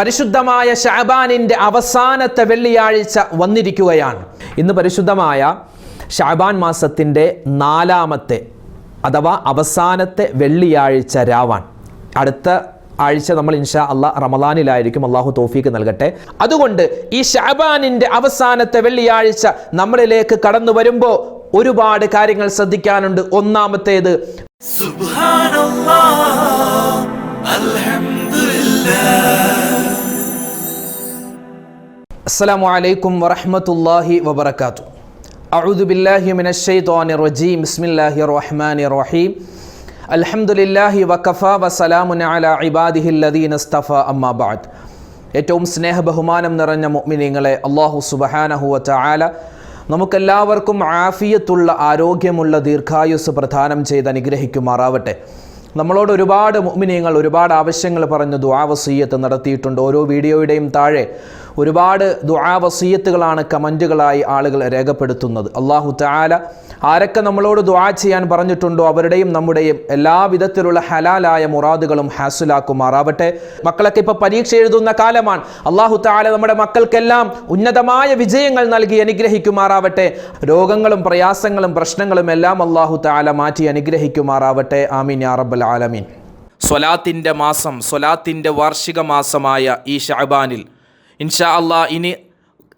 പരിശുദ്ധമായ ഷാബാനിന്റെ അവസാനത്തെ വെള്ളിയാഴ്ച വന്നിരിക്കുകയാണ്. ഇന്ന് പരിശുദ്ധമായ ഷാബാൻ മാസത്തിന്റെ നാലാമത്തെ അഥവാ അവസാനത്തെ വെള്ളിയാഴ്ച രാവാൻ. അടുത്ത ആഴ്ച നമ്മൾ ഇൻഷാ അല്ല റമദാനിലായിരിക്കും. അള്ളാഹു തോഫീക്ക് നൽകട്ടെ. അതുകൊണ്ട് ഈ ഷാബാനിന്റെ അവസാനത്തെ വെള്ളിയാഴ്ച നമ്മളിലേക്ക് കടന്നു വരുമ്പോൾ ഒരുപാട് കാര്യങ്ങൾ ശ്രദ്ധിക്കാനുണ്ട്. ഒന്നാമത്തേത് സുബ്ഹാനല്ലാഹ് അൽഹംദുലില്ലാഹ്. അസ്സാം വലൈക്കും വറഹമത്തല്ലാഹി വബർക്കാത്തു അഊദു ബില്ലാഹി മിനഷെയ്ത്തോൻ റജീം. ബിസ്മില്ലാഹിർ റഹ്മാനിർ റഹീം. അലഹമുല്ലാഹി വഖഫ വസലാമുന അല ഇബാദിഹില്ലദീൻ അസ്തഫ അമ്മാബാദ് ഏറ്റവും സ്നേഹബഹുമാനം നിറഞ്ഞ മുഅ്മിനീങ്ങളെ അള്ളാഹു സുബഹാനഹുവ ആല നമുക്കെല്ലാവർക്കും ആഫിയത്തുള്ള ആരോഗ്യമുള്ള ദീർഘായുസ് പ്രദാനം ചെയ്ത് അനുഗ്രഹിക്കുമാറാവട്ടെ. നമ്മളോട് ഒരുപാട് മുഅ്മിനീങ്ങൾ ഒരുപാട് ആവശ്യങ്ങൾ പറഞ്ഞു ദുആവസീയത്ത് നടത്തിയിട്ടുണ്ട്. ഓരോ വീഡിയോയുടെയും താഴെ ഒരുപാട് ദുആവസീയത്തുകളാണ് കമന്റുകളായി ആളുകൾ രേഖപ്പെടുത്തുന്നത്. അള്ളാഹു താല ആരൊക്കെ നമ്മളോട് ദുആ ചെയ്യാൻ പറഞ്ഞിട്ടുണ്ടോ അവരുടെയും നമ്മുടെയും എല്ലാ വിധത്തിലുള്ള ഹലാലായ മുറാദുകളും ഹാസുലാക്കുമാറാവട്ടെ. മക്കളൊക്കെ ഇപ്പോൾ പരീക്ഷ എഴുതുന്ന കാലമാണ്. അള്ളാഹു താല നമ്മുടെ മക്കൾക്കെല്ലാം ഉന്നതമായ വിജയങ്ങൾ നൽകി അനുഗ്രഹിക്കുമാറാവട്ടെ. രോഗങ്ങളും പ്രയാസങ്ങളും പ്രശ്നങ്ങളും എല്ലാം അള്ളാഹു താല മാറ്റി അനുഗ്രഹിക്കുമാറാവട്ടെ. ആമീൻ യാ റബ്ബൽ ആലമീൻ. സ്വലാത്തിന്റെ മാസം സ്വലാത്തിന്റെ വാർഷിക മാസമായ ഈ ഷഅബാനിൽ ഇൻഷാ അള്ളാ ഇനി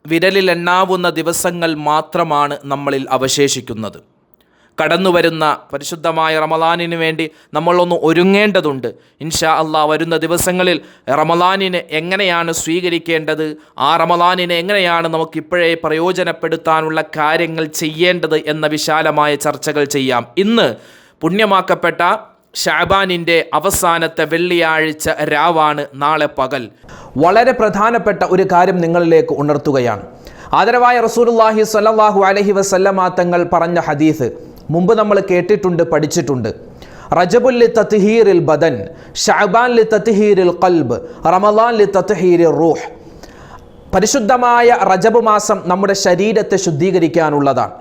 വിരലിൽ എണ്ണാവുന്ന ദിവസങ്ങൾ മാത്രമാണ് നമ്മളിൽ അവശേഷിക്കുന്നത്. കടന്നു വരുന്ന പരിശുദ്ധമായ റമലാനിന് വേണ്ടി നമ്മളൊന്ന് ഒരുങ്ങേണ്ടതുണ്ട്. ഇൻഷാ അള്ളാ വരുന്ന ദിവസങ്ങളിൽ റമലാനിനെ എങ്ങനെയാണ് സ്വീകരിക്കേണ്ടത്? ആ റമലാനിനെ എങ്ങനെയാണ് നമുക്ക് ഇപ്പോഴേ പ്രയോജനപ്പെടുത്താനുള്ള കാര്യങ്ങൾ ചെയ്യേണ്ടത് എന്ന വിശാലമായ ചർച്ചകൾ ചെയ്യാം. ഇന്ന് പുണ്യമാക്കപ്പെട്ട ഷാബാനിന്റെ അവസാനത്തെ വെള്ളിയാഴ്ച രാവാണ് നാളെ പകൽ. വളരെ പ്രധാനപ്പെട്ട ഒരു കാര്യം നിങ്ങളിലേക്ക് ഉണർത്തുകയാണ്. ആദരവായ റസൂലുള്ളാഹി സ്വല്ലല്ലാഹു അലൈഹി വസല്ലമ തങ്ങൾ പറഞ്ഞ ഹദീസ് മുമ്പ് നമ്മൾ കേട്ടിട്ടുണ്ട് പഠിച്ചിട്ടുണ്ട്. റജബുൽ ലി തത്ഹീറിൽ ബദൻ ഷഅബാൻ ലി തത്ഹീറിൽ ഖൽബ് റമദാൻ ലി തത്ഹീറിൽ റൂഹ്. പരിശുദ്ധമായ റജബ് മാസം നമ്മുടെ ശരീരത്തെ ശുദ്ധീകരിക്കാനുള്ളതാണ്.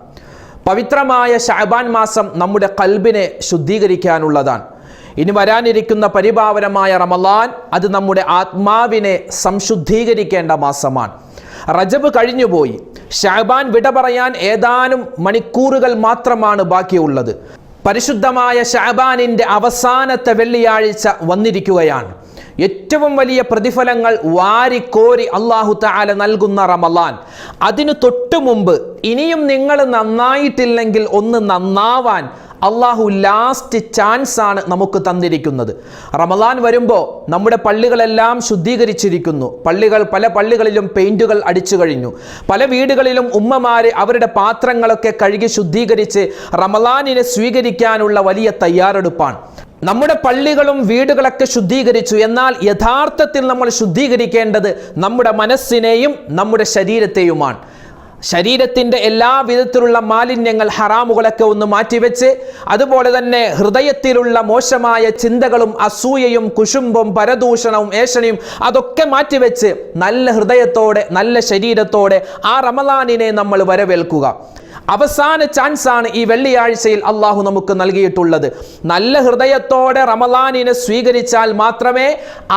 പവിത്രമായ ഷഅബാൻ മാസം നമ്മുടെ കൽബിനെ ശുദ്ധീകരിക്കാനുള്ളതാണ്. ഇനി വരാനിരിക്കുന്ന പരിഭാവനമായ റമലാൻ അത് നമ്മുടെ ആത്മാവിനെ സംശുദ്ധീകരിക്കേണ്ട മാസമാണ്. റജബ് കഴിഞ്ഞുപോയി. ഷാബാൻ വിട പറയാൻ ഏതാനും മണിക്കൂറുകൾ മാത്രമാണ് ബാക്കിയുള്ളത്. പരിശുദ്ധമായ ഷാബാനിന്റെ അവസാനത്തെ വെള്ളിയാഴ്ച വന്നിരിക്കുകയാണ്. ഏറ്റവും വലിയ പ്രതിഫലങ്ങൾ വാരിക്കോരി അള്ളാഹു താല നൽകുന്ന റമലാൻ. അതിനു തൊട്ടു മുമ്പ് ഇനിയും നിങ്ങൾ നന്നായിട്ടില്ലെങ്കിൽ ഒന്ന് നന്നാവാൻ അള്ളാഹു ലാസ്റ്റ് ചാൻസ് ആണ് നമുക്ക് തന്നിരിക്കുന്നത്. റമലാൻ വരുമ്പോൾ നമ്മുടെ പള്ളികളെല്ലാം ശുദ്ധീകരിച്ചിരിക്കുന്നു. പള്ളികൾ പല പള്ളികളിലും പെയിന്റുകൾ അടിച്ചു കഴിഞ്ഞു. പല വീടുകളിലും ഉമ്മമാർ അവരുടെ പാത്രങ്ങളൊക്കെ കഴുകി ശുദ്ധീകരിച്ച് റമലാനിനെ സ്വീകരിക്കാനുള്ള വലിയ തയ്യാറെടുപ്പാണ്. നമ്മുടെ പള്ളികളും വീടുകളൊക്കെ ശുദ്ധീകരിച്ചു. എന്നാൽ യഥാർത്ഥത്തിൽ നമ്മൾ ശുദ്ധീകരിക്കേണ്ടത് നമ്മുടെ മനസ്സിനെയും നമ്മുടെ ശരീരത്തെയുമാണ്. ശരീരത്തിന്റെ എല്ലാ വിധത്തിലുള്ള മാലിന്യങ്ങൾ ഹറാമുകളൊക്കെ ഒന്ന് മാറ്റിവെച്ച് അതുപോലെ തന്നെ ഹൃദയത്തിലുള്ള മോശമായ ചിന്തകളും അസൂയയും കുശുംബും പരദൂഷണവും ഏഷണിയും അതൊക്കെ മാറ്റിവെച്ച് നല്ല ഹൃദയത്തോടെ നല്ല ശരീരത്തോടെ ആ റമദാനിനെ നമ്മൾ വരവേൽക്കുക. അവസാന ചാൻസ് ആണ് ഈ വെള്ളിയാഴ്ചയിൽ അള്ളാഹു നമുക്ക് നൽകിയിട്ടുള്ളത്. നല്ല ഹൃദയത്തോടെ റമലാനിനെ സ്വീകരിച്ചാൽ മാത്രമേ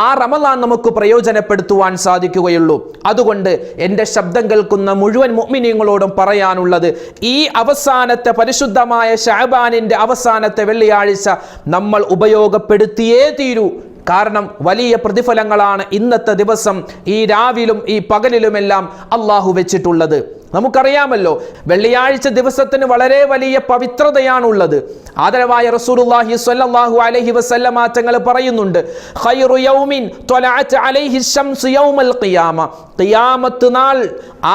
ആ റമലാൻ നമുക്ക് പ്രയോജനപ്പെടുത്തുവാൻ സാധിക്കുകയുള്ളൂ. അതുകൊണ്ട് എന്റെ ശബ്ദം കേൾക്കുന്ന മുഴുവൻ മുഗ്മിനിയങ്ങളോടും പറയാനുള്ളത് ഈ അവസാനത്തെ പരിശുദ്ധമായ ഷാബാനിന്റെ അവസാനത്തെ വെള്ളിയാഴ്ച നമ്മൾ ഉപയോഗപ്പെടുത്തിയേ തീരൂ. കാരണം വലിയ പ്രതിഫലങ്ങളാണ് ഇന്നത്തെ ദിവസം ഈ രാവിലും ഈ പകലിലുമെല്ലാം അള്ളാഹു വെച്ചിട്ടുള്ളത്. നമുക്കറിയാമല്ലോ വെള്ളിയാഴ്ച ദിവസത്തിന് വളരെ വലിയ പവിത്രതയാണുള്ളത്. ആദരവായ റസൂലുള്ളാഹി സ്വല്ലല്ലാഹു അലൈഹി വസല്ലമ തങ്ങൾ പറയുന്നുണ്ട് ഖൈറു യൗമിൻ ത്വലഅത് അലൈഹി ശംസു യൗമൽ ഖിയാമ. ഖിയാമത്ത് നാൾ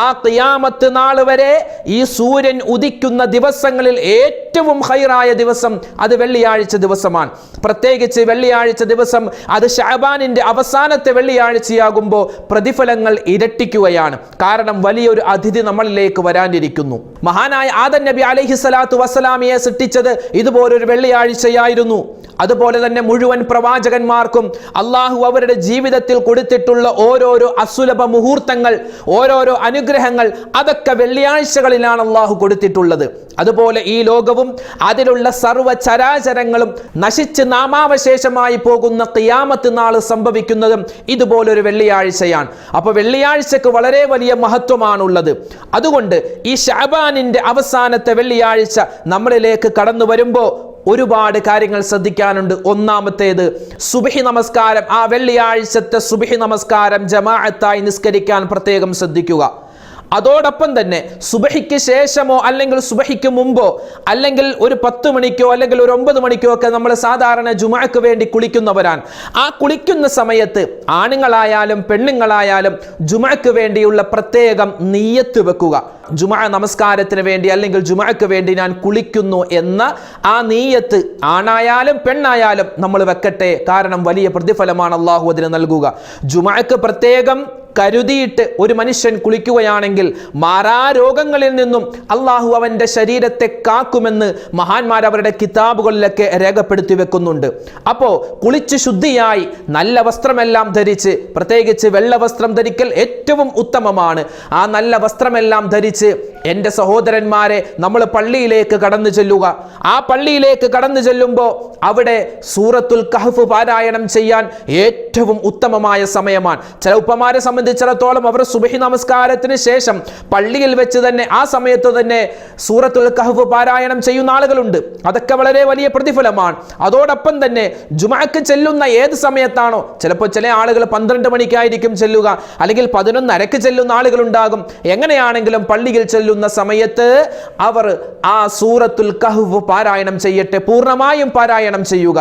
ആ ഖിയാമത്ത് നാൾ വരെ ഈ സൂര്യൻ ഉദിക്കുന്ന ദിവസങ്ങളിൽ ഏറ്റവും ഖൈറായ ദിവസം അത് വെള്ളിയാഴ്ച ദിവസമാണ്. പ്രത്യേകിച്ച് വെള്ളിയാഴ്ച ദിവസം അത് ഷാബാനിന്റെ അവസാനത്തെ വെള്ളിയാഴ്ചയാകുമ്പോൾ പ്രതിഫലങ്ങൾ ഇരട്ടിക്കുകയാണ്. കാരണം വലിയൊരു അതിഥി നമ്മളിലേക്ക് വരാനിരിക്കുന്നു. മഹാനായ ആദൻ നബി അലൈഹി സ്വലാത്തു വസ്സലാമിയെ സൃഷ്ടിച്ചത് ഇതുപോലൊരു വെള്ളിയാഴ്ചയായിരുന്നു. അതുപോലെ തന്നെ മുഴുവൻ പ്രവാചകന്മാർക്കും അള്ളാഹു അവരുടെ ജീവിതത്തിൽ കൊടുത്തിട്ടുള്ള ഓരോരോ അസുലഭ മുഹൂർത്തങ്ങൾ ഓരോരോ അനുഗ്രഹങ്ങൾ അതൊക്കെ വെള്ളിയാഴ്ചകളിലാണ് അള്ളാഹു കൊടുത്തിട്ടുള്ളത്. അതുപോലെ ഈ ലോകവും അതിലുള്ള സർവ ചരാചരങ്ങളും നശിച്ച് നാമാവശേഷമായി പോകുന്ന തിയാമത്ത് നാൾ സംഭവിക്കുന്നതും ഇതുപോലൊരു വെള്ളിയാഴ്ചയാണ്. അപ്പോൾ വെള്ളിയാഴ്ചക്ക് വളരെ വലിയ മഹത്വമാണുള്ളത്. അതുകൊണ്ട് ഈ ഷാബാനിന്റെ അവസാനത്തെ വെള്ളിയാഴ്ച നമ്മളിലേക്ക് കടന്നു വരുമ്പോൾ ഒരുപാട് കാര്യങ്ങൾ ശ്രദ്ധിക്കാനുണ്ട്. ഒന്നാമത്തേത് സുബിഹി നമസ്കാരം. ആ വെള്ളിയാഴ്ചത്തെ സുബിഹി നമസ്കാരം ജമാഅത്തായി നിസ്കരിക്കാൻ പ്രത്യേകം ശ്രദ്ധിക്കുക. അതോടൊപ്പം തന്നെ സുബഹിക്ക് ശേഷമോ അല്ലെങ്കിൽ സുബഹിക്ക് മുമ്പോ അല്ലെങ്കിൽ ഒരു പത്ത് മണിക്കോ അല്ലെങ്കിൽ ഒരു ഒമ്പത് മണിക്കോ ഒക്കെ നമ്മൾ സാധാരണ ജുമാക്ക് വേണ്ടി കുളിക്കുന്നവരാണ്. ആ കുളിക്കുന്ന സമയത്ത് ആണുങ്ങളായാലും പെണ്ണുങ്ങളായാലും ജുമാക്ക് വേണ്ടിയുള്ള പ്രത്യേകം നീയത്ത് വെക്കുക. ജുമഅ നമസ്കാരത്തിന് വേണ്ടി അല്ലെങ്കിൽ ജുമാക്ക് വേണ്ടി ഞാൻ കുളിക്കുന്നു എന്ന ആ നീയത്ത് ആണായാലും പെണ്ണായാലും നമ്മൾ വെക്കട്ടെ. കാരണം വലിയ പ്രതിഫലമാണ് അള്ളാഹു അതിന് നൽകുക. ജുമാക്ക് പ്രത്യേകം കരുതിയിട്ട് ഒരു മനുഷ്യൻ കുളിക്കുകയാണെങ്കിൽ മാറാരോഗങ്ങളിൽ നിന്നും അള്ളാഹു അവന്റെ ശരീരത്തെ കാക്കുമെന്ന് മഹാന്മാർ അവരുടെ കിതാബുകളിലൊക്കെ രേഖപ്പെടുത്തി വെക്കുന്നുണ്ട്. അപ്പോൾ കുളിച്ച് ശുദ്ധിയായി നല്ല വസ്ത്രമെല്ലാം ധരിച്ച് പ്രത്യേകിച്ച് വെള്ള വസ്ത്രം ധരിക്കൽ ഏറ്റവും ഉത്തമമാണ്. ആ നല്ല വസ്ത്രമെല്ലാം ധരിച്ച് എന്റെ സഹോദരന്മാരെ നമ്മൾ പള്ളിയിലേക്ക് കടന്നു ചെല്ലുക. ആ പള്ളിയിലേക്ക് കടന്നു ചെല്ലുമ്പോൾ അവിടെ സൂറത്തുൽ കഹഫ് പാരായണം ചെയ്യാൻ ഏറ്റവും ഉത്തമമായ സമയമാണ്. ചില ഉപ്പമാരെ സംബന്ധിച്ചിടത്തോളം അവർ സുബഹി നമസ്കാരത്തിന് ശേഷം പള്ളിയിൽ വെച്ച് തന്നെ ആ സമയത്ത് തന്നെ സൂറത്തുൽ കഹഫ് പാരായണം ചെയ്യുന്ന ആളുകളുണ്ട്. അതൊക്കെ വളരെ വലിയ പ്രതിഫലമാണ്. അതോടൊപ്പം തന്നെ ജുമാക്ക് ചെല്ലുന്ന ഏത് സമയത്താണോ ചിലപ്പോൾ ചില ആളുകൾ പന്ത്രണ്ട് മണിക്കായിരിക്കും ചെല്ലുക. അല്ലെങ്കിൽ പതിനൊന്നരക്ക് ചെല്ലുന്ന ആളുകളുണ്ടാകും. എങ്ങനെയാണെങ്കിലും പള്ളിയിൽ ചെല്ലുന്ന സമയത്ത് അവർ ആ സൂറത്തുൽ കഹ്ഫ് പാരായണം ചെയ്യട്ടെ പൂർണമായും പാരായണം ചെയ്യുക.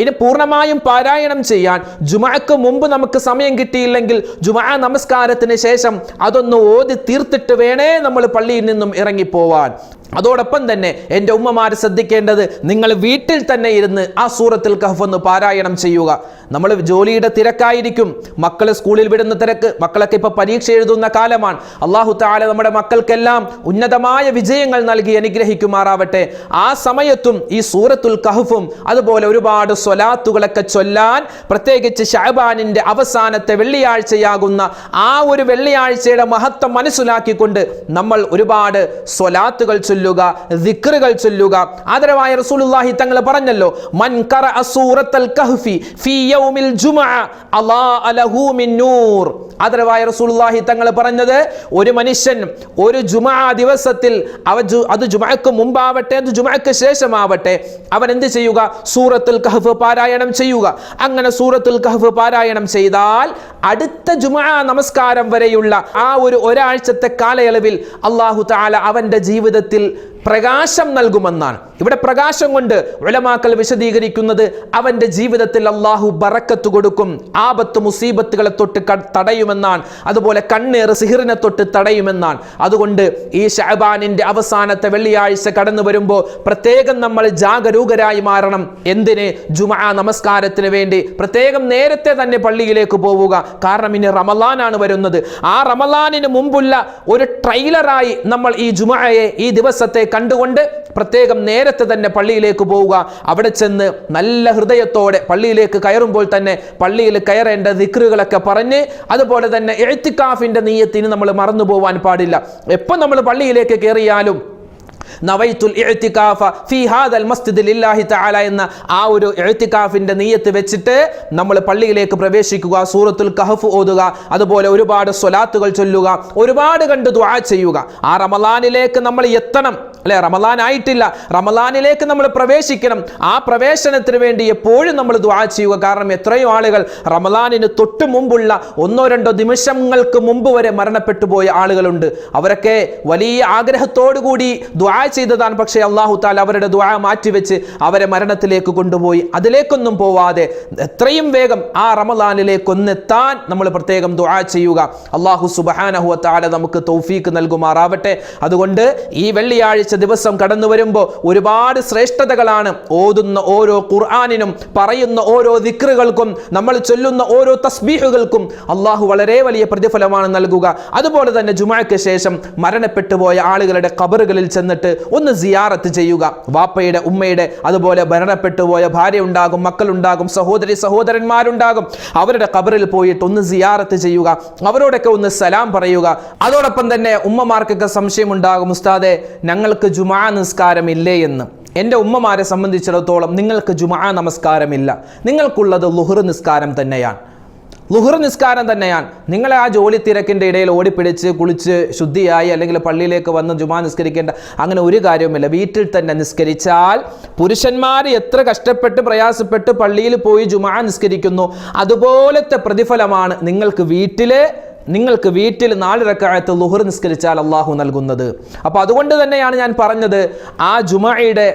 ഇനി പൂർണമായും പാരായണം ചെയ്യാൻ ജുമാക്ക് മുമ്പ് നമുക്ക് സമയം കിട്ടിയില്ലെങ്കിൽ ജുമാ നമസ്കാരത്തിന് ശേഷം അതൊന്ന് ഓതി തീർത്തിട്ട് വേണേ നമ്മൾ പള്ളിയിൽ നിന്നും ഇറങ്ങിപ്പോവാൻ. അതോടൊപ്പം തന്നെ എന്റെ ഉമ്മമാർ ശ്രദ്ധിക്കേണ്ടത് നിങ്ങൾ വീട്ടിൽ തന്നെ ഇരുന്ന് ആ സൂറത്തിൽ കഹഫ് ഒന്ന് പാരായണം ചെയ്യുക. നമ്മൾ ജോലിയുടെ തിരക്കായിരിക്കും. മക്കൾ സ്കൂളിൽ വിടുന്ന തിരക്ക് മക്കളൊക്കെ ഇപ്പോൾ പരീക്ഷ എഴുതുന്ന കാലമാണ്. അള്ളാഹു താല നമ്മുടെ മക്കൾക്കെല്ലാം ഉന്നതമായ വിജയങ്ങൾ നൽകി അനുഗ്രഹിക്കുമാറാവട്ടെ. ആ സമയത്തും ഈ സൂറത്തുൽ കഹഫും അതുപോലെ ഒരുപാട് സ്വലാത്തുകളൊക്കെ ചൊല്ലാൻ പ്രത്യേകിച്ച് ഷാബാനിന്റെ അവസാനത്തെ വെള്ളിയാഴ്ചയാകുന്ന ആ ഒരു വെള്ളിയാഴ്ചയുടെ മഹത്വം മനസ്സിലാക്കിക്കൊണ്ട് നമ്മൾ ഒരുപാട് സ്വലാത്തുകൾ ചൊല്ലുക ദിക്റുകൾ ചൊല്ലുക. ആദരവായ റസൂലുള്ളാഹി തങ്ങൾ പറഞ്ഞല്ലോ മൻ ഖറഅ സൂറത്തൽ കഹ്ഫി ഫീ യൗമിൽ ജുമഅ അളാഅ അലഹു മിൻ നൂർ. ആദരവായ റസൂലുള്ളാഹി തങ്ങൾ പറഞ്ഞത് ഒരു മനുഷ്യൻ ഒരു ജുമഅ ദിവസത്തിൽ അവ അത് ജുമഅക്ക് മുമ്പാവട്ടെ അത് ജുമഅക്ക് ശേഷമാവട്ടെ അവൻ എന്ത് ചെയ്യുക? സൂറത്തുൽ കഹ്ഫ് പാരായണം ചെയ്യുക. അങ്ങനെ സൂറത്തുൽ കഹ്ഫ് പാരായണം ചെയ്താൽ അടുത്ത ജുമഅ നമസ്കാരം വരെയുള്ള ആ ഒരു ഒരാഴ്ചത്തെ കാലയളവിൽ അള്ളാഹു താല അവന്റെ ജീവിതത്തിൽ പ്രകാശം നൽകുമെന്നാണ്. ഇവിടെ പ്രകാശം കൊണ്ട് ഉലമാക്കൽ വിശദീകരിക്കുന്നത് അവന്റെ ജീവിതത്തിൽ അള്ളാഹു ബറക്കത്ത് കൊടുക്കും ആപത്ത് മുസീബത്തുകളെ തൊട്ട് തടയുമെന്നാണ്. അതുപോലെ കണ്ണേറ് സിഹിറിനെ തൊട്ട് തടയുമെന്നാണ്. അതുകൊണ്ട് ഈ ഷഹബാനിന്റെ അവസാനത്തെ വെള്ളിയാഴ്ച കടന്നു വരുമ്പോൾ പ്രത്യേകം നമ്മൾ ജാഗരൂകരായി മാറണം. എന്തിന്? ജുമാ നമസ്കാരത്തിന് വേണ്ടി. പ്രത്യേകം നേരത്തെ തന്നെ പള്ളിയിലേക്ക് പോവുക. കാരണം ഇനി റമലാനാണ് വരുന്നത്. ആ റമലാനിന് മുമ്പുള്ള ഒരു ട്രെയിലറായി നമ്മൾ ഈ ജുമായെ ഈ ദിവസത്തെ കണ്ടുകൊണ്ട് പ്രത്യേകം നേരത്തെ തന്നെ പള്ളിയിലേക്ക് പോവുക. അവിടെ ചെന്ന് നല്ല ഹൃദയത്തോടെ പള്ളിയിലേക്ക് കയറുമ്പോൾ തന്നെ പള്ളിയിൽ കയറേണ്ട ദിക്റുകളൊക്കെ പറഞ്ഞ് അതുപോലെ തന്നെ എഴുത്തിക്കാഫിന്റെ നീയത്തിന് നമ്മൾ മറന്നു പോവാൻ പാടില്ല. എപ്പോൾ നമ്മൾ പള്ളിയിലേക്ക് കയറിയാലും നവൈത്തുൽ ഇഴുത്തിക്കാഫ ഫി ഹാദൽ മസ്ജിദിൽ ഇല്ലാഹി താല എന്ന ആ ഒരു ഇഅ്തികാഫിന്റെ നീയത്ത് വെച്ചിട്ട് നമ്മൾ പള്ളിയിലേക്ക് പ്രവേശിക്കുക സൂറത്തുൽ കഹഫ് ഓതുക അതുപോലെ ഒരുപാട് സ്വലാത്തുകൾ ചൊല്ലുക ഒരുപാട് കണ്ട് ദ്വാ ചെയ്യുക. ആ റമലാനിലേക്ക് നമ്മൾ എത്തണം. അല്ലെ? റമലാൻ ആയിട്ടില്ല. റമലാനിലേക്ക് നമ്മൾ പ്രവേശിക്കണം. ആ പ്രവേശനത്തിന് വേണ്ടി എപ്പോഴും നമ്മൾ ദ്വാ ചെയ്യുക. കാരണം എത്രയോ ആളുകൾ റമലാനിന് തൊട്ട് മുമ്പുള്ള ഒന്നോ രണ്ടോ നിമിഷങ്ങൾക്ക് മുമ്പ് വരെ മരണപ്പെട്ടു പോയ ആളുകളുണ്ട്. അവരൊക്കെ വലിയ ആഗ്രഹത്തോടു കൂടി ദുആ ചെയ്തതാണ്. പക്ഷേ അള്ളാഹു താല അവരുടെ ദുആ മാറ്റിവെച്ച് അവരെ മരണത്തിലേക്ക് കൊണ്ടുപോയി. അതിലേക്കൊന്നും പോവാതെ എത്രയും വേഗം ആ റമദാനിലേക്കൊന്നെത്താൻ നമ്മൾ പ്രത്യേകം ദ്വാ ചെയ്യുക. അള്ളാഹു സുബഹാനഹു താല നമുക്ക് തൗഫീക്ക് നൽകുമാറാവട്ടെ. അതുകൊണ്ട് ഈ വെള്ളിയാഴ്ച ദിവസം കടന്നു വരുമ്പോൾ ഒരുപാട് ശ്രേഷ്ഠതകളാണ് ഓതുന്ന ഓരോ ഖുർആാനിനും പറയുന്ന ഓരോ ദിക്റുകൾക്കും നമ്മൾ ചൊല്ലുന്ന ഓരോ തസ്ബീഹുകൾക്കും അള്ളാഹു വളരെ വലിയ പ്രതിഫലമാണ് നൽകുക. അതുപോലെ തന്നെ ജുമാക്ക് ശേഷം മരണപ്പെട്ടു പോയ ആളുകളുടെ ഖബറുകളിൽ ചെന്നിട്ട് ഒന്ന് സിയാറത്ത് ചെയ്യുക. വാപ്പയുടെ ഉമ്മയുടെ അതുപോലെ മരണപ്പെട്ടു പോയ ഭാര്യ ഉണ്ടാകും മക്കളുണ്ടാകും സഹോദരി സഹോദരന്മാരുണ്ടാകും. അവരുടെ കബറിൽ പോയിട്ട് ഒന്ന് സിയാറത്ത് ചെയ്യുക. അവരോടൊക്കെ ഒന്ന് സലാം പറയുക. അതോടൊപ്പം തന്നെ ഉമ്മമാർക്കൊക്കെ സംശയം ഉണ്ടാകും ഉസ്താദെ ഞങ്ങൾക്ക് ജുമാ നിസ്കാരമില്ലേ എന്ന്. എന്റെ ഉമ്മമാരെ സംബന്ധിച്ചിടത്തോളം നിങ്ങൾക്ക് ജുമാ നമസ്കാരമില്ല. നിങ്ങൾക്കുള്ളത് ലുഹർ നിസ്കാരം തന്നെയാണ്. ലുഹർ നിസ്കാരം തന്നെയാണ്. നിങ്ങളെ ആ ജോലി തിരക്കിന്റെ ഇടയിൽ ഓടിപ്പിടിച്ച് കുളിച്ച് ശുദ്ധിയായി അല്ലെങ്കിൽ പള്ളിയിലേക്ക് വന്ന് ജുമാ നിസ്കരിക്കേണ്ട അങ്ങനെ ഒരു കാര്യവുമില്ല. വീട്ടിൽ തന്നെ നിസ്കരിച്ചാൽ പുരുഷന്മാർ എത്ര കഷ്ടപ്പെട്ട് പ്രയാസപ്പെട്ട് പള്ളിയിൽ പോയി ജുമാ നിസ്കരിക്കുന്നു. അതുപോലത്തെ പ്രതിഫലമാണ് നിങ്ങൾക്ക് വീട്ടിലെ നിങ്ങൾക്ക് വീട്ടിൽ നാല് റക്കായത്ത് ലുഹർ നിസ്കരിച്ചാൽ അള്ളാഹു നൽകുന്നത്. അപ്പോൾ അതുകൊണ്ട് തന്നെയാണ് ഞാൻ പറഞ്ഞത് ആ ജുമയുടെ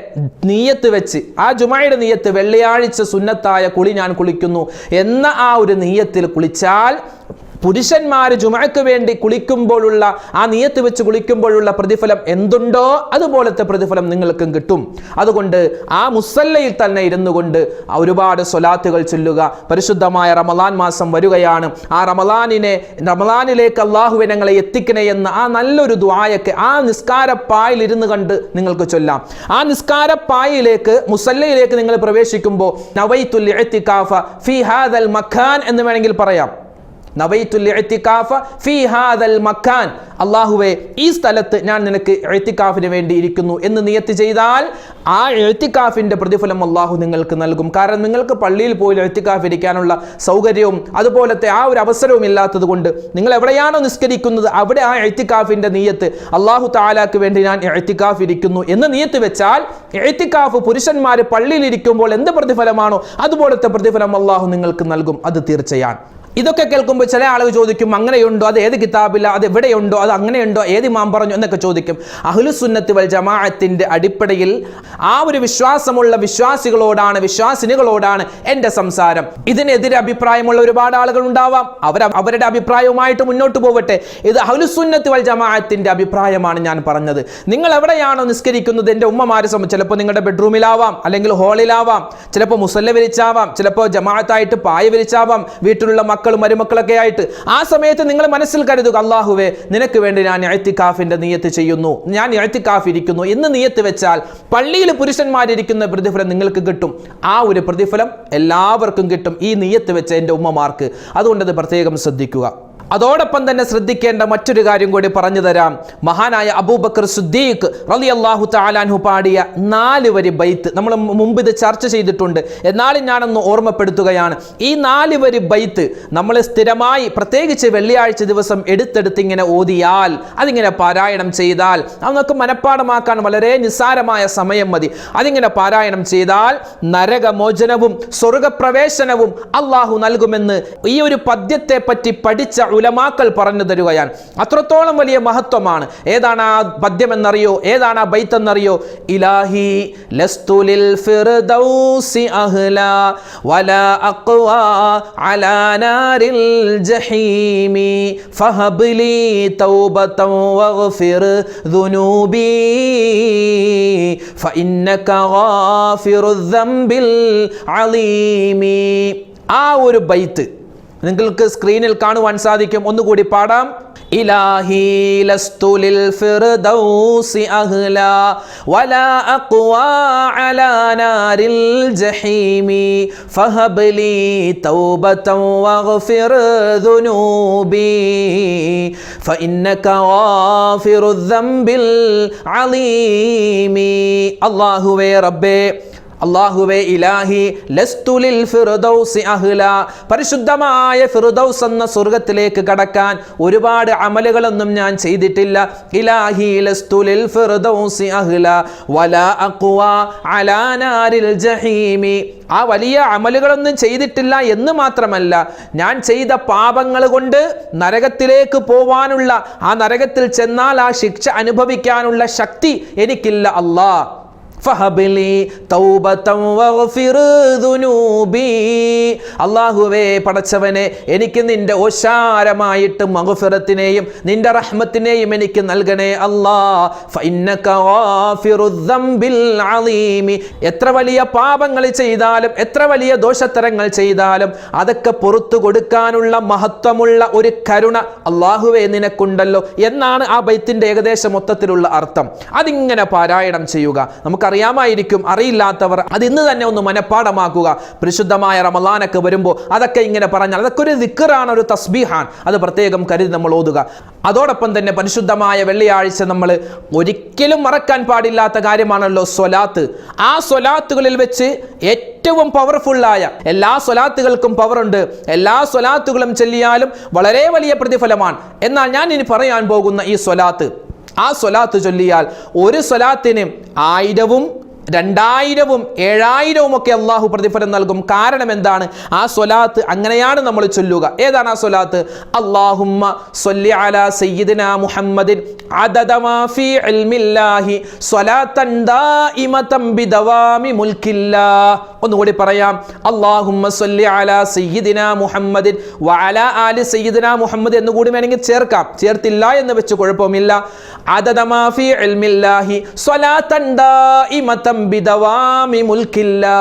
നീയത്ത് വെച്ച് ആ ജുമയുടെ നീയത്ത് വെള്ളിയാഴ്ച സുന്നത്തായ കുളി ഞാൻ കുളിക്കുന്നു എന്ന ആ ഒരു നീയത്തിൽ കുളിച്ചാൽ പുരുഷന്മാർ ജുമാക്ക് വേണ്ടി കുളിക്കുമ്പോഴുള്ള ആ നീയത്ത് വെച്ച് കുളിക്കുമ്പോഴുള്ള പ്രതിഫലം എന്തുണ്ടോ അതുപോലത്തെ പ്രതിഫലം നിങ്ങൾക്കും കിട്ടും. അതുകൊണ്ട് ആ മുസല്ലയിൽ തന്നെ ഇരുന്നു കൊണ്ട് ഒരുപാട് സ്വലാത്തുകൾ ചൊല്ലുക. പരിശുദ്ധമായ റമലാൻ മാസം വരികയാണ്. ആ റമലാനിനെ റമലാനിലേക്ക് അള്ളാഹുവെ ഞങ്ങളെ എത്തിക്കണേ എന്ന് ആ നല്ലൊരു ദ്വായക്ക് ആ നിസ്കാരപ്പായിൽ ഇരുന്ന് കണ്ട് നിങ്ങൾക്ക് ചൊല്ലാം. ആ നിസ്കാരപ്പായിലേക്ക് മുസല്ലയിലേക്ക് നിങ്ങൾ പ്രവേശിക്കുമ്പോൾ നവൈത്തുൽ ഫി ഹാദൽ മഖാൻ എന്ന് വേണമെങ്കിൽ പറയാം. അള്ളാഹുവെ ഈ സ്ഥലത്ത് ഞാൻ നിനക്ക് എഴുത്തിക്കാഫിന് വേണ്ടി ഇരിക്കുന്നു എന്ന് നിയത്ത് ചെയ്താൽ ആ എഴുത്തിക്കാഫിന്റെ പ്രതിഫലം അള്ളാഹു നിങ്ങൾക്ക് നൽകും. കാരണം നിങ്ങൾക്ക് പള്ളിയിൽ പോയി എഴുത്തിക്കാഫ് ഇരിക്കാനുള്ള സൗകര്യവും അതുപോലത്തെ ആ ഒരു അവസരവും ഇല്ലാത്തത് കൊണ്ട് നിങ്ങൾ എവിടെയാണോ നിസ്കരിക്കുന്നത് അവിടെ ആ എഴുത്തിക്കാഫിന്റെ നീയത്ത് അള്ളാഹു താലാക്ക് വേണ്ടി ഞാൻ എഴുത്തിക്കാഫ് ഇരിക്കുന്നു എന്ന് നീയത്ത് വെച്ചാൽ എഴുത്തിക്കാഫ് പുരുഷന്മാർ പള്ളിയിൽ ഇരിക്കുമ്പോൾ എന്ത് പ്രതിഫലമാണോ അതുപോലത്തെ പ്രതിഫലം അള്ളാഹു നിങ്ങൾക്ക് നൽകും. അത് തീർച്ചയാണ് ഇതൊക്കെ കേൾക്കുമ്പോൾ ചില ആളുകൾ ചോദിക്കും അങ്ങനെയുണ്ടോ? അത് ഏത് കിതാബില്ല അത് എവിടെയുണ്ടോ? അത് അങ്ങനെയുണ്ടോ? ഏത് മാം പറഞ്ഞു? എന്നൊക്കെ ചോദിക്കും. അഹ്ലു സുന്നത്ത് വൽ ജമാഅത്തിന്റെ അടിപ്പടയിൽ ആ ഒരു വിശ്വാസമുള്ള വിശ്വാസികളോടാണ് വിശ്വാസിനികളോടാണ് എന്റെ സംസാരം. ഇതിനെതിരെ അഭിപ്രായമുള്ള ഒരുപാട് ആളുകൾ ഉണ്ടാവാം. അവർ അവരുടെ അഭിപ്രായവുമായിട്ട് മുന്നോട്ട് പോവട്ടെ. ഇത് അഹ്ലു സുന്നത്ത് വൽ ജമാഅത്തിന്റെ അഭിപ്രായമാണ് ഞാൻ പറഞ്ഞത്. നിങ്ങൾ എവിടെയാണോ നിസ്കരിക്കുന്നത് എന്റെ ഉമ്മമാരെ സംബന്ധിച്ച് ചിലപ്പോൾ നിങ്ങളുടെ ബെഡ്റൂമിലാവാം അല്ലെങ്കിൽ ഹാളിലാവാം ചിലപ്പോൾ മുസല്ല വിരിച്ചാവാം ചിലപ്പോൾ ജമാഅത്തായിട്ട് പായ വിരിച്ചാവാം വീട്ടിലുള്ള മക്കൾ മക്കളും മരുമക്കളൊക്കെ ആയിട്ട് ആ സമയത്ത് നിങ്ങൾ മനസ്സിൽ കരുതുക അള്ളാഹുവേ നിനക്ക് വേണ്ടി ഞാൻ എഴുത്തിക്കാഫിന്റെ നീയത്ത് ചെയ്യുന്നു. ഞാൻ എഴുത്തിക്കാഫ് ഇരിക്കുന്നു. എന്ന് നീയത്ത് വെച്ചാൽ പള്ളിയിൽ പുരുഷന്മാരിരിക്കുന്ന പ്രതിഫലം നിങ്ങൾക്ക് കിട്ടും. ആ ഒരു പ്രതിഫലം എല്ലാവർക്കും കിട്ടും. ഈ നീയത്ത് വെച്ച എന്റെ ഉമ്മമാർക്ക്. അതുകൊണ്ടത് അത് പ്രത്യേകം ശ്രദ്ധിക്കുക. അതോടൊപ്പം തന്നെ ശ്രദ്ധിക്കേണ്ട മറ്റൊരു കാര്യം കൂടി പറഞ്ഞു തരാം. മഹാനായ അബൂബക്കർ സുദ്ദീഖ് റലി അള്ളാഹു താലാൻഹു പാടിയ നാല് വരി ബൈത്ത് നമ്മൾ മുമ്പ് ഇത് ചർച്ച ചെയ്തിട്ടുണ്ട്. എന്നാലും ഞാനൊന്ന് ഓർമ്മപ്പെടുത്തുകയാണ്. ഈ നാല് വരി ബൈത്ത് നമ്മൾ സ്ഥിരമായി പ്രത്യേകിച്ച് വെള്ളിയാഴ്ച ദിവസം എടുത്തെടുത്ത് ഇങ്ങനെ ഓതിയാൽ അതിങ്ങനെ പാരായണം ചെയ്താൽ അത് നമുക്ക് മനഃപ്പാടമാക്കാൻ വളരെ നിസ്സാരമായ സമയം മതി. അതിങ്ങനെ പാരായണം ചെയ്താൽ നരകമോചനവും സ്വർഗപ്രവേശനവും അള്ളാഹു നൽകുമെന്ന് ഈ ഒരു പദ്യത്തെ പറ്റി പഠിച്ച ഉലമാക്കൾ പറഞ്ഞു തരുകയാണ് അത്രത്തോളം വലിയ മഹത്വമാണ് ഏതാണ് ആ പദ്യം എന്നറിയോ ഏതാണ് ആ ബൈത്ത് എന്നറിയോ ഇലാഹി ലസ്തുലിൽ ഫിർദൗസി അഹ്ല വലാ അഖ്വാ അലാ നാരിൽ ജഹീമി ഫഹബ് ലി തൗബതൻ വഗ്ഫിർ ذنوبي فإنك غافر الذنب العظيم ആ ഒരു ബൈത്ത് നിങ്ങൾക്ക് സ്ക്രീനിൽ കാണുവാൻ സാധിക്കും ഒന്നുകൂടി പാടാം ഇലാഹി ലസ്തു ലിൽ ഫിർദൗസി അഹ്ല വലാ അഖ്വാ അലാ നാരിൽ ജഹീമി ഫഹബ് ലി തൗബതൻ വഗ്ഫിർ ذنوبي فإنك غافر الذنب العظيم അല്ലാഹുവേ റബ്ബേ അള്ളാഹുവേ ഇലാഹി ലസ്തുലിൽ ഫിർദൗസി അഹ്ല. പരിശുദ്ധമായ ഫിർദൗസ് എന്ന സ്വർഗത്തിലേക്ക് കടക്കാൻ ഒരുപാട് അമലുകളൊന്നും ഞാൻ ചെയ്തിട്ടില്ല. ഇലാഹി ലസ്തുലിൽ ഫിർദൗസി അഹ്ല. വലാ അഖ്വ അലാനാരിൽ ജഹീമി. ആ വലിയ അമലുകളൊന്നും ചെയ്തിട്ടില്ല എന്ന് മാത്രമല്ല ഞാൻ ചെയ്ത പാപങ്ങൾ കൊണ്ട് നരകത്തിലേക്ക് പോവാനുള്ള ആ നരകത്തിൽ ചെന്നാൽ ആ ശിക്ഷ അനുഭവിക്കാനുള്ള ശക്തി എനിക്കില്ല അല്ലാ അല്ലാഹുവേ പടച്ചവനെ എനിക്ക് നിന്റെ ഓശാരമായിട്ട് മഹുഫിറത്തിനെയും നിന്റെ റഹ്മത്തിനെയും എനിക്ക് നൽകണേ അല്ലാ. എത്ര വലിയ പാപങ്ങൾ ചെയ്താലും എത്ര വലിയ ദോഷത്തരങ്ങൾ ചെയ്താലും അതൊക്കെ പുറത്തു കൊടുക്കാനുള്ള മഹത്വമുള്ള ഒരു കരുണ അള്ളാഹുവേ നിനക്കുണ്ടല്ലോ എന്നാണ് ആ ബൈത്തിന്റെ ഏകദേശം മൊത്തത്തിലുള്ള അർത്ഥം. അതിങ്ങനെ പാരായണം ചെയ്യുക. നമുക്കറിയാം അറിയാമായിരിക്കും അറിയില്ലാത്തവർ അത് ഇന്ന് തന്നെ ഒന്ന് മനഃപ്പാടമാക്കുക പരിശുദ്ധമായ റമലാനൊക്കെ വരുമ്പോൾ അതൊക്കെ ഇങ്ങനെ പറഞ്ഞാൽ അതൊക്കെ ഒരു ദിക്കറാണ് ഒരു തസ്ബീഹാൻ അത് പ്രത്യേകം കരുതി നമ്മൾ ഓതുക. അതോടൊപ്പം തന്നെ പരിശുദ്ധമായ വെള്ളിയാഴ്ച നമ്മൾ ഒരിക്കലും മറക്കാൻ പാടില്ലാത്ത കാര്യമാണല്ലോ സ്വലാത്ത്. ആ സ്വലാത്തുകളിൽ വെച്ച് ഏറ്റവും പവർഫുള്ളായ എല്ലാ സ്വലാത്തുകൾക്കും പവറുണ്ട് എല്ലാ സ്വലാത്തുകളും ചെല്ലിയാലും വളരെ വലിയ പ്രതിഫലമാണ്. എന്നാൽ ഞാൻ ഇനി പറയാൻ പോകുന്ന ഈ സ്വലാത്ത് ആ സ്വലാത്ത് ചൊല്ലിയാൽ ഒരു സ്വലാത്തിന് ആയിരവും രണ്ടായിരവും ഏഴായിരവും ഒക്കെ അള്ളാഹു പ്രതിഫലം നൽകും. കാരണം എന്താണ്? ആ സ്വലാത്ത് അങ്ങനെയാണ് നമ്മൾ ചൊല്ലുക. ഏതാണ് ആ സ്വലാത്ത്? അള്ളാഹുമ്മ മുഹമ്മദിൻ ഒന്നുകൂടി പറയാം. അള്ളാഹുമ്മ സല്ലി അലാ മുഹമ്മദിൻ വഅല ആലി സയ്യിദിന മുഹമ്മദ് എന്ന് കൂടി വേണമെങ്കിൽ ചേർക്കാം. ചേർത്തില്ല എന്ന് വെച്ച് കുഴപ്പമില്ല. അതദമാഫി ഇൽമില്ലാഹി സ്വലാത്തൻ ദായിമതം ബിദവാമി മുൽക്കില്ലാ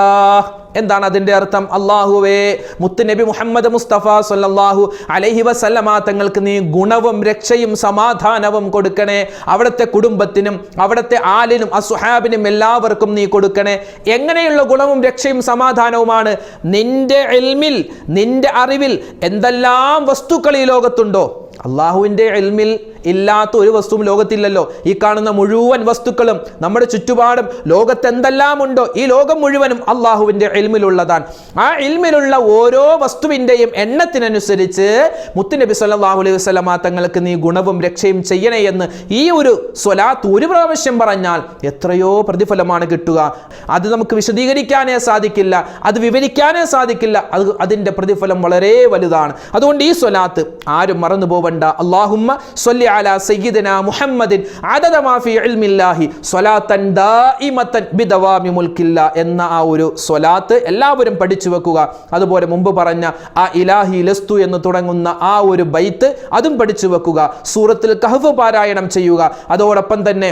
എന്താണ് അതിന്റെ അർത്ഥം? അള്ളാഹുവേ മുത്തുനബി മുഹമ്മദ് മുസ്തഫ സല്ലാഹു അലഹി വസല്ലമാ തങ്ങൾക്ക് നീ ഗുണവും രക്ഷയും സമാധാനവും കൊടുക്കണേ. അവിടുത്തെ കുടുംബത്തിനും അവിടുത്തെ ആലിനും അസുഹാബിനും എല്ലാവർക്കും നീ കൊടുക്കണേ. എങ്ങനെയുള്ള ഗുണവും രക്ഷയും സമാധാനവുമാണ്? നിന്റെ എൽമിൽ നിന്റെ അറിവിൽ എന്തെല്ലാം വസ്തുക്കൾ ഈ ലോകത്തുണ്ടോ? അള്ളാഹുവിന്റെ എൽമിൽ ഇല്ലാത്ത ഒരു വസ്തുവും ലോകത്തില്ലല്ലോ. ഈ കാണുന്ന മുഴുവൻ വസ്തുക്കളും നമ്മുടെ ചുറ്റുപാടും ലോകത്തെന്തെല്ലാം ഉണ്ടോ ഈ ലോകം മുഴുവനും അള്ളാഹുവിന്റെ എൽമിലുള്ളതാണ് ആ എൽമിലുള്ള ഓരോ വസ്തുവിന്റെയും എണ്ണത്തിനനുസരിച്ച് മുത്തുനബി സല്ലല്ലാഹു അലൈഹി വസല്ലമ തങ്ങൾക്ക് നീ ഗുണവും രക്ഷയും ചെയ്യണേ എന്ന് ഈ ഒരു സ്വലാത്ത് ഒരു പ്രാവശ്യം പറഞ്ഞാൽ എത്രയോ പ്രതിഫലമാണ് കിട്ടുക. അത് നമുക്ക് വിശദീകരിക്കാനേ സാധിക്കില്ല അത് വിവരിക്കാനേ സാധിക്കില്ല. അത് അതിന്റെ പ്രതിഫലം വളരെ വലുതാണ്. അതുകൊണ്ട് ഈ സ്വലാത്ത് ആരും മറന്നു അള്ളാഹുമ്മ സ്വല്ലി അലാ സയ്യിദന മുഹമ്മദിൻ അദദ മാ ഫി ഇൽമില്ലാഹി സ്വലാത്തൻ ദായിമത്തൻ ബിദവാമി മുൽക്കില്ല എന്ന ആ ഒരു സ്വലാത്ത് എല്ലാവരും പഠിച്ചു വെക്കുക. അതുപോലെ മുമ്പ് പറഞ്ഞ ആ ഇലാഹി ലസ്തു എന്ന് തുടങ്ങുന്ന ആ ഒരു ബൈത്ത് അതും പഠിച്ചു വെക്കുക. സൂറത്തിൽ കഹഫ് പാരായണം ചെയ്യുക. അതോടൊപ്പം തന്നെ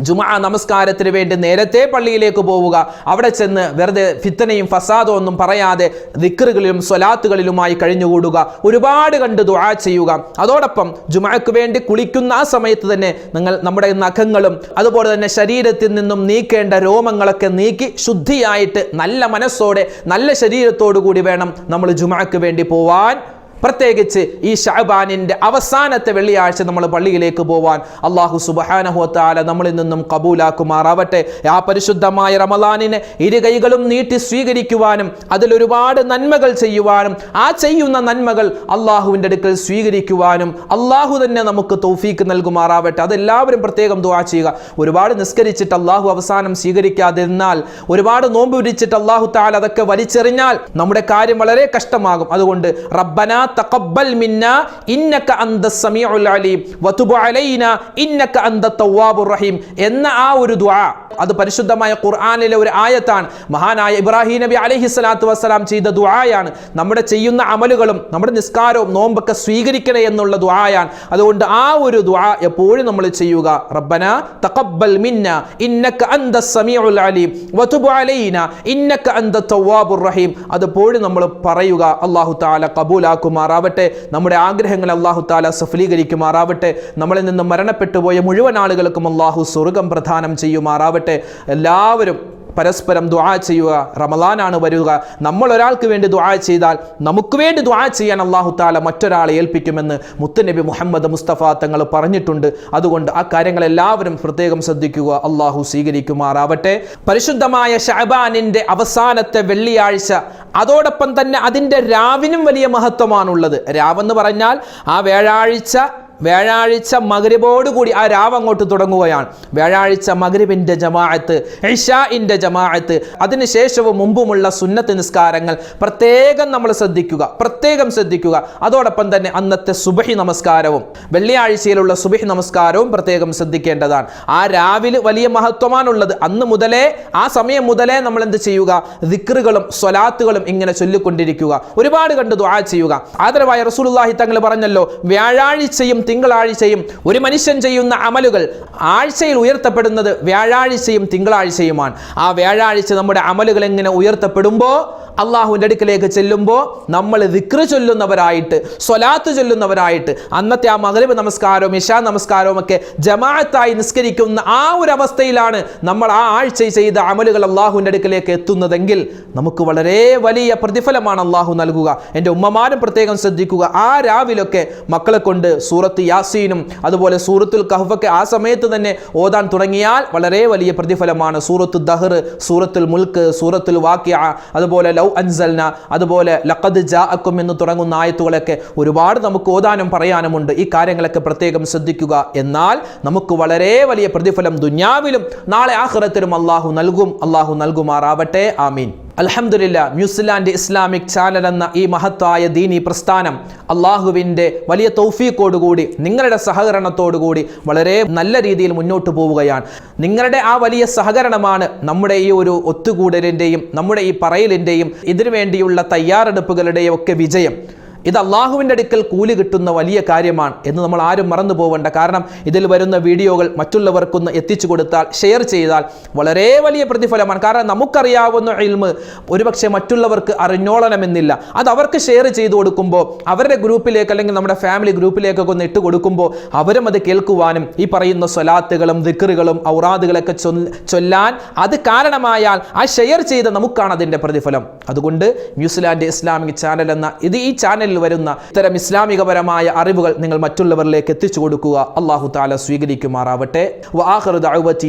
ജുമാ നമസ്കാരത്തിന് വേണ്ടി നേരത്തെ പള്ളിയിലേക്ക് പോവുക. അവിടെ ചെന്ന് വെറുതെ ഫിത്തനയും ഫസാദോ ഒന്നും പറയാതെ ദിക്കറുകളിലും സ്വലാത്തുകളിലുമായി കഴിഞ്ഞുകൂടുക. ഒരുപാട് കണ്ട് ദുആ ചെയ്യുക. അതോടൊപ്പം ജുമാക്ക് വേണ്ടി കുളിക്കുന്ന ആ സമയത്ത് തന്നെ നിങ്ങൾ നമ്മുടെ നഖങ്ങളും അതുപോലെ തന്നെ ശരീരത്തിൽ നിന്നും നീക്കേണ്ട രോമങ്ങളൊക്കെ നീക്കി ശുദ്ധിയായിട്ട് നല്ല മനസ്സോടെ നല്ല ശരീരത്തോടു കൂടി വേണം നമ്മൾ ജുമാക്ക് വേണ്ടി പോവാൻ. പ്രത്യേകിച്ച് ഈ ഷഹബാനിന്റെ അവസാനത്തെ വെള്ളിയാഴ്ച നമ്മൾ പള്ളിയിലേക്ക് പോവാൻ അള്ളാഹു സുബഹാനഹുത്താല നമ്മളിൽ നിന്നും കബൂലാക്കുമാറാവട്ടെ. ആ പരിശുദ്ധമായ റമലാനിനെ ഇരു കൈകളും നീട്ടി സ്വീകരിക്കുവാനും അതിലൊരുപാട് നന്മകൾ ചെയ്യുവാനും ആ ചെയ്യുന്ന നന്മകൾ അള്ളാഹുവിന്റെ അടുക്കൽ സ്വീകരിക്കുവാനും അള്ളാഹു തന്നെ നമുക്ക് തൗഫീക്ക് നൽകുമാറാവട്ടെ. അതെല്ലാവരും പ്രത്യേകം ദുവാ ചെയ്യുക. ഒരുപാട് നിസ്കരിച്ചിട്ട് അള്ളാഹു അവസാനം സ്വീകരിക്കാതിരുന്നാൽ ഒരുപാട് നോമ്പ് പിടിച്ചിട്ട് അള്ളാഹു താൽ അതൊക്കെ വലിച്ചെറിഞ്ഞാൽ നമ്മുടെ കാര്യം വളരെ കഷ്ടമാകും. അതുകൊണ്ട് റബ്ബന തഖബ്ബൽ മിന്ന ഇന്നക അന്ത സമീഉൽ അലീം വതുബ് അലൈന ഇന്നക അന്ത തവ്വാബുർ റഹീം എന്ന ആ ഒരു ദുആ അത് പരിശുദ്ധമായ ഖുർആനിലെ ഒരു ആയത്താണ്. മഹാനായ ഇബ്രാഹിം നബി അലൈഹി സ്വലാത്തു വസ്സലാം ചെയ്ത ദുആയാണ്. നമ്മുടെ ചെയ്യുന്ന അമലുകളും നമ്മുടെ നിസ്കാരവും നോമ്പൊക്കെ സ്വീകരിക്കണേ എന്നുള്ള ദുആയാണ്. അതുകൊണ്ട് ആ ഒരു ദുആ എപ്പോഴും നമ്മൾ ചെയ്യുക. റബ്ബന തഖബ്ബൽ മിന്ന ഇന്നക അന്ത സമീഉൽ അലീം വതുബ് അലൈന ഇന്നക അന്ത തവ്വാബുർ റഹീം. അതെപ്പോഴും നമ്മൾ പറയുക. അള്ളാഹു താല തആല കബൂലാക്കുമാറാവട്ടെ നമ്മുടെ ആഗ്രഹങ്ങൾ അള്ളാഹു താല സഫലീകരിക്കുമാറാവട്ടെ. നമ്മളിൽ നിന്ന് മരണപ്പെട്ടുപോയ മുഴുവൻ ആളുകൾക്കും അള്ളാഹു സ്വർഗം പ്രദാനം ചെയ്യുമാറാവട്ടെ. എല്ലാവരും പരസ്പരം ദുആ ചെയ്യുക റമലാനാണ് വരിക. നമ്മൾ ഒരാൾക്ക് വേണ്ടി ദുആ ചെയ്താൽ നമുക്ക് വേണ്ടി ദുആ ചെയ്യാൻ അള്ളാഹു താല മറ്റൊരാളെ ഏൽപ്പിക്കുമെന്ന് മുത്തുനബി മുഹമ്മദ് മുസ്തഫ തങ്ങൾ പറഞ്ഞിട്ടുണ്ട്. അതുകൊണ്ട് ആ കാര്യങ്ങൾ എല്ലാവരും പ്രത്യേകം ശ്രദ്ധിക്കുക. അള്ളാഹു സ്വീകരിക്കുമാറാവട്ടെ. പരിശുദ്ധമായ ഷഹബാനിന്റെ അവസാനത്തെ വെള്ളിയാഴ്ച അതോടൊപ്പം തന്നെ അതിന്റെ രാവിനും വലിയ മഹത്വമാണുള്ളത്. രാവെന്ന് പറഞ്ഞാൽ ആ വ്യാഴാഴ്ച വ്യാഴാഴ്ച മകരിബോടുകൂടി ആ രാവ് അങ്ങോട്ട് തുടങ്ങുകയാണ്. വ്യാഴാഴ്ച മകരിബിന്റെ ജമാഅത്ത് ഇഷാഇന്റെ ജമാഅത്ത് അതിനുശേഷവും മുമ്പുമുള്ള സുന്നത്ത് നിസ്കാരങ്ങൾ പ്രത്യേകം നമ്മൾ ശ്രദ്ധിക്കുക പ്രത്യേകം ശ്രദ്ധിക്കുക. അതോടൊപ്പം തന്നെ അന്നത്തെ സുബഹി നമസ്കാരവും വെള്ളിയാഴ്ചയിലുള്ള സുബഹി നമസ്കാരവും പ്രത്യേകം ശ്രദ്ധിക്കേണ്ടതാണ്. ആ രാവിലെ വലിയ മഹത്വമാണുള്ളത്. അന്ന് മുതലേ ആ സമയം മുതലേ നമ്മൾ എന്ത് ചെയ്യുക? ദിക്റുകളും സ്വലാത്തുകളും ഇങ്ങനെ ചൊല്ലിക്കൊണ്ടിരിക്കുക. ഒരുപാട് കണ്ട് ദുആ ചെയ്യുക. ആദരവായ റസൂലുള്ളാഹി തങ്ങൾ പറഞ്ഞല്ലോ വ്യാഴാഴ്ചയും തിങ്കളാഴ്ചയും ഒരു മനുഷ്യൻ ചെയ്യുന്ന അമലുകൾ ആഴ്ചയിൽ ഉയർത്തപ്പെടുന്നത് വ്യാഴാഴ്ചയും തിങ്കളാഴ്ചയുമാണ്. ആ വ്യാഴാഴ്ച നമ്മുടെ അമലുകൾ എങ്ങനെ ഉയർത്തപ്പെടുമ്പോൾ അള്ളാഹുവിന്റെ അടുക്കിലേക്ക് ചെല്ലുമ്പോൾ നമ്മൾ ദിക്ർ ചൊല്ലുന്നവരായിട്ട് സ്വലാത്ത് ചൊല്ലുന്നവരായിട്ട് അന്നത്തെ ആ മകരവ് നമസ്കാരവും ഇഷാ നമസ്കാരവും ഒക്കെ ജമാഅത്തായി നിസ്കരിക്കുന്ന ആ ഒരു അവസ്ഥയിലാണ് നമ്മൾ ആ ആഴ്ച ചെയ്ത അമലുകൾ അള്ളാഹുവിന്റെ അടുക്കിലേക്ക് എത്തുന്നതെങ്കിൽ നമുക്ക് വളരെ വലിയ പ്രതിഫലമാണ് അള്ളാഹു നൽകുക. എന്റെ ഉമ്മമാരും പ്രത്യേകം ശ്രദ്ധിക്കുക. ആ രാവിലൊക്കെ മക്കളെ കൊണ്ട് സൂറത്ത് യാസീനും അതുപോലെ സൂറത്തുൽ കഹ്ഫൊക്കെ ആ സമയത്ത് തന്നെ ഓതാൻ തുടങ്ങിയാൽ വളരെ വലിയ പ്രതിഫലമാണ്. സൂറത്ത് ദഹർ സൂറത്തുൽ മുൽക്ക് സൂറത്തുൽ വാക്യ അതുപോലെ അൻസൽന അതുപോലെ ലഖദ് ജാഅക്കും എന്ന് തുടങ്ങുന്ന ആയത്തുകളൊക്കെ ഒരുപാട് നമുക്ക് ഓതാനും പറയാനുമുണ്ട്. ഈ കാര്യങ്ങളൊക്കെ പ്രത്യേകം ശ്രദ്ധിക്കുക. എന്നാൽ നമുക്ക് വളരെ വലിയ പ്രതിഫലം ദുന്യാവിലും നാളെ ആഖിറത്തിലും അള്ളാഹു നൽകും. അള്ളാഹു നൽകുമാറാവട്ടെ. ആമീൻ. അൽഹംദുലില്ല ന്യൂസിലാൻഡ് ഇസ്ലാമിക് ചാനൽ എന്ന ഈ മഹത്തായ ദീനി പ്രസ്ഥാനം അള്ളാഹുവിന്റെ വലിയ തൗഫീക്കോടുകൂടി നിങ്ങളുടെ സഹകരണത്തോടുകൂടി വളരെ നല്ല രീതിയിൽ മുന്നോട്ട് പോവുകയാണ്. നിങ്ങളുടെ ആ വലിയ സഹകരണമാണ് നമ്മുടെ ഈ ഒരു ഒത്തുകൂടലിന്റെയും നമ്മുടെ ഈ പറയലിന്റെയും ഇതിനുവേണ്ടിയുള്ള തയ്യാറെടുപ്പുകളുടെയും ഒക്കെ വിജയം. ഇത് അള്ളാഹുവിന്റെ അടുക്കൽ കൂലി കിട്ടുന്ന വലിയ കാര്യമാണ് എന്ന് നമ്മൾ ആരും മറന്നു പോകേണ്ട കാരണം ഇതിൽ വരുന്ന വീഡിയോകൾ മറ്റുള്ളവർക്കൊന്ന് എത്തിച്ചു കൊടുത്താൽ ഷെയർ ചെയ്താൽ വളരെ വലിയ പ്രതിഫലമാണ്. കാരണം നമുക്കറിയാവുന്ന ഇൽമ് ഒരുപക്ഷെ മറ്റുള്ളവർക്ക് അറിഞ്ഞോളണമെന്നില്ല. അത് അവർക്ക് ഷെയർ ചെയ്തു കൊടുക്കുമ്പോൾ അവരുടെ ഗ്രൂപ്പിലേക്ക് അല്ലെങ്കിൽ നമ്മുടെ ഫാമിലി ഗ്രൂപ്പിലേക്കൊക്കെ ഒന്ന് ഇട്ട് കൊടുക്കുമ്പോൾ അവരും അത് കേൾക്കുവാനും ഈ പറയുന്ന സ്വലാത്തുകളും ദിക്കറുകളും ഔറാദുകളൊക്കെ ചൊല്ല- ചൊല്ലാൻ അത് കാരണമായാൽ ആ ഷെയർ ചെയ്ത നമുക്കാണ് അതിന്റെ പ്രതിഫലം. അതുകൊണ്ട് ന്യൂസിലാൻഡ് ഇസ്ലാമിക് ചാനൽ എന്ന ഇത് ഈ ചാനലിൽ വരുന്ന ഇത്തരം ഇസ്ലാമികപരമായ അറിവുകൾ നിങ്ങൾ മറ്റുള്ളവരിലേക്ക് എത്തിച്ചു കൊടുക്കുക. അള്ളാഹു താല സ്വീകരിക്കുമാറാവട്ടെ.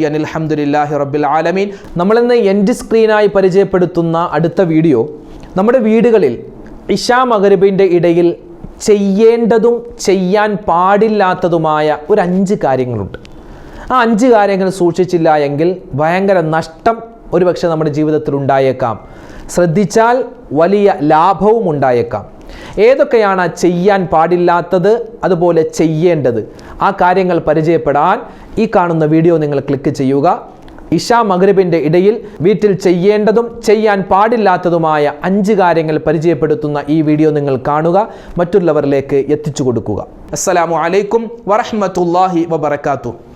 അനിൽ റബ്ബിൽ ആലമീൻ. നമ്മളിന്ന് എൻഡ് സ്ക്രീനായി പരിചയപ്പെടുത്തുന്ന അടുത്ത വീഡിയോ നമ്മുടെ വീടുകളിൽ ഇഷാ മഗരിബിന്റെ ഇടയിൽ ചെയ്യേണ്ടതും ചെയ്യാൻ പാടില്ലാത്തതുമായ ഒരു അഞ്ച് കാര്യങ്ങളുണ്ട്. ആ അഞ്ച് കാര്യങ്ങൾ സൂക്ഷിച്ചില്ല എങ്കിൽ ഭയങ്കര നഷ്ടം ഒരുപക്ഷെ നമ്മുടെ ജീവിതത്തിൽ ഉണ്ടായേക്കാം. ശ്രദ്ധിച്ചാൽ വലിയ ലാഭവും ഉണ്ടായേക്കാം. ഏതൊക്കെയാണ് ചെയ്യാൻ പാടില്ലാത്തത് അതുപോലെ ചെയ്യേണ്ടത്? ആ കാര്യങ്ങൾ പരിചയപ്പെടാൻ ഈ കാണുന്ന വീഡിയോ നിങ്ങൾ ക്ലിക്ക് ചെയ്യുക. ഇഷാ മഗ്രിബിന്റെ ഇടയിൽ വീട്ടിൽ ചെയ്യേണ്ടതും ചെയ്യാൻ പാടില്ലാത്തതുമായ അഞ്ച് കാര്യങ്ങൾ പരിചയപ്പെടുത്തുന്ന ഈ വീഡിയോ നിങ്ങൾ കാണുക മറ്റുള്ളവരിലേക്ക് എത്തിച്ചു കൊടുക്കുക. അസ്സലാമു അലൈക്കും വറഹ്മത്തുള്ളാഹി വബറകാതുഹു.